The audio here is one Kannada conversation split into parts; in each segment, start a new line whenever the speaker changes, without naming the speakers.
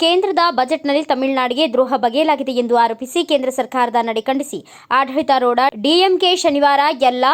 ಕೇಂದ್ರದ ಬಜೆಟ್ನಲ್ಲಿ ತಮಿಳುನಾಡಿಗೆ ದ್ರೋಹ ಬಗೆಯಲಾಗಿದೆ ಎಂದು ಆರೋಪಿಸಿ ಕೇಂದ್ರ ಸರ್ಕಾರದ ನಡೆ ಖಂಡಿಸಿ. ಆಡಳಿತಾರೂಢ ಡಿಎಂಕೆ ಶನಿವಾರ ಎಲ್ಲ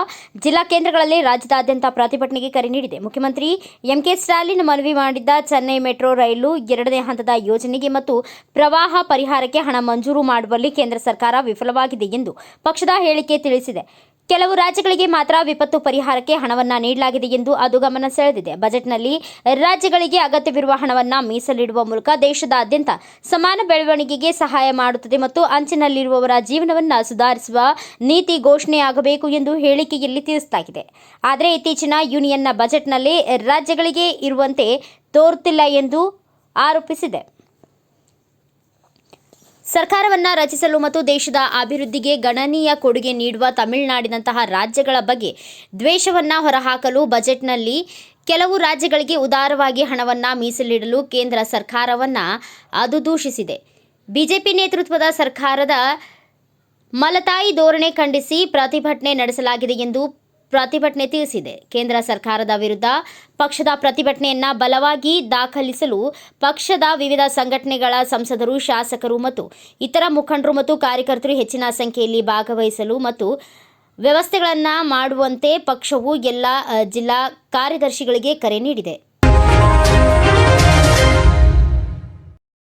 ಜಿಲ್ಲಾ ಕೇಂದ್ರಗಳಲ್ಲಿ ರಾಜ್ಯದಾದ್ಯಂತ ಪ್ರತಿಭಟನೆಗೆ ಕರೆ ನೀಡಿದೆ. ಮುಖ್ಯಮಂತ್ರಿ ಎಂಕೆ ಸ್ಟಾಲಿನ್ ಮನವಿ ಮಾಡಿದ್ದ ಚೆನ್ನೈ ಮೆಟ್ರೋ ರೈಲು ಎರಡನೇ ಹಂತದ ಯೋಜನೆಗೆ ಮತ್ತು ಪ್ರವಾಹ ಪರಿಹಾರಕ್ಕೆ ಹಣ ಮಂಜೂರು ಮಾಡುವಲ್ಲಿ ಕೇಂದ್ರ ಸರ್ಕಾರ ವಿಫಲವಾಗಿದೆ ಎಂದು ಪಕ್ಷದ ಹೇಳಿಕೆ ತಿಳಿಸಿದೆ. ಕೆಲವು ರಾಜ್ಯಗಳಿಗೆ ಮಾತ್ರ ವಿಪತ್ತು ಪರಿಹಾರಕ್ಕೆ ಹಣವನ್ನ ನೀಡಲಾಗಿದೆ ಎಂದು ಅದು ಗಮನ ಸೆಳೆದಿದೆ. ಬಜೆಟ್ನಲ್ಲಿ ರಾಜ್ಯಗಳಿಗೆ ಅಗತ್ಯವಿರುವ ಹಣವನ್ನು ಮೀಸಲಿಡುವ ಮೂಲಕ ದೇಶದಾದ್ಯಂತ ಸಮಾನ ಬೆಳವಣಿಗೆಗೆ ಸಹಾಯ ಮಾಡುತ್ತದೆ ಮತ್ತು ಅಂಚಿನಲ್ಲಿರುವವರ ಜೀವನವನ್ನ ಸುಧಾರಿಸುವ ನೀತಿ ಘೋಷಣೆಯಾಗಬೇಕು ಎಂದು ಹೇಳಿಕೆಯಲ್ಲಿ ತಿಳಿಸಲಾಗಿದೆ. ಆದರೆ ಇತ್ತೀಚಿನ ಯೂನಿಯನ್ನ ಬಜೆಟ್ನಲ್ಲಿ ರಾಜ್ಯಗಳಿಗೆ ಇರುವಂತೆ ತೋರುತ್ತಿಲ್ಲ ಎಂದು ಆರೋಪಿಸಿದೆ. ಸರ್ಕಾರವನ್ನ ರಚಿಸಲು ಮತ್ತು ದೇಶದ ಅಭಿವೃದ್ಧಿಗೆ ಗಣನೀಯ ಕೊಡುಗೆ ನೀಡುವ ತಮಿಳುನಾಡಿನಂತಹ ರಾಜ್ಯಗಳ ಬಗ್ಗೆ ದ್ವೇಷವನ್ನ ಹೊರಹಾಕಲು ಬಜೆಟ್ನಲ್ಲಿ ಕೆಲವು ರಾಜ್ಯಗಳಿಗೆ ಉದಾರವಾಗಿ ಹಣವನ್ನ ಮೀಸಲಿಡಲು ಕೇಂದ್ರ ಸರ್ಕಾರವನ್ನ ಅದು ದೂಷಿಸಿದೆ ಬಿಜೆಪಿ ನೇತೃತ್ವದ ಸರ್ಕಾರದ ಮಲತಾಯಿ ಧೋರಣೆ ಖಂಡಿಸಿ ಪ್ರತಿಭಟನೆ ನಡೆಸಲಾಗಿದೆ ಎಂದು ಪ್ರತಿಭಟನೆ ತಿಳಿಸಿದೆ. ಕೇಂದ್ರ ಸರ್ಕಾರದ ವಿರುದ್ಧ ಪಕ್ಷದ ಪ್ರತಿಭಟನೆಯನ್ನ ಬಲವಾಗಿ ದಾಖಲಿಸಲು ಪಕ್ಷದ ವಿವಿಧ ಸಂಘಟನೆಗಳ ಸಂಸದರು, ಶಾಸಕರು ಮತ್ತು ಇತರ ಮುಖಂಡರು ಮತ್ತು ಕಾರ್ಯಕರ್ತರು ಹೆಚ್ಚಿನ ಸಂಖ್ಯೆಯಲ್ಲಿ ಭಾಗವಹಿಸಲು ಮತ್ತು ವ್ಯವಸ್ಥೆಗಳನ್ನು ಮಾಡುವಂತೆ ಪಕ್ಷವು ಎಲ್ಲ ಜಿಲ್ಲಾ ಕಾರ್ಯದರ್ಶಿಗಳಿಗೆ ಕರೆ ನೀಡಿದೆ.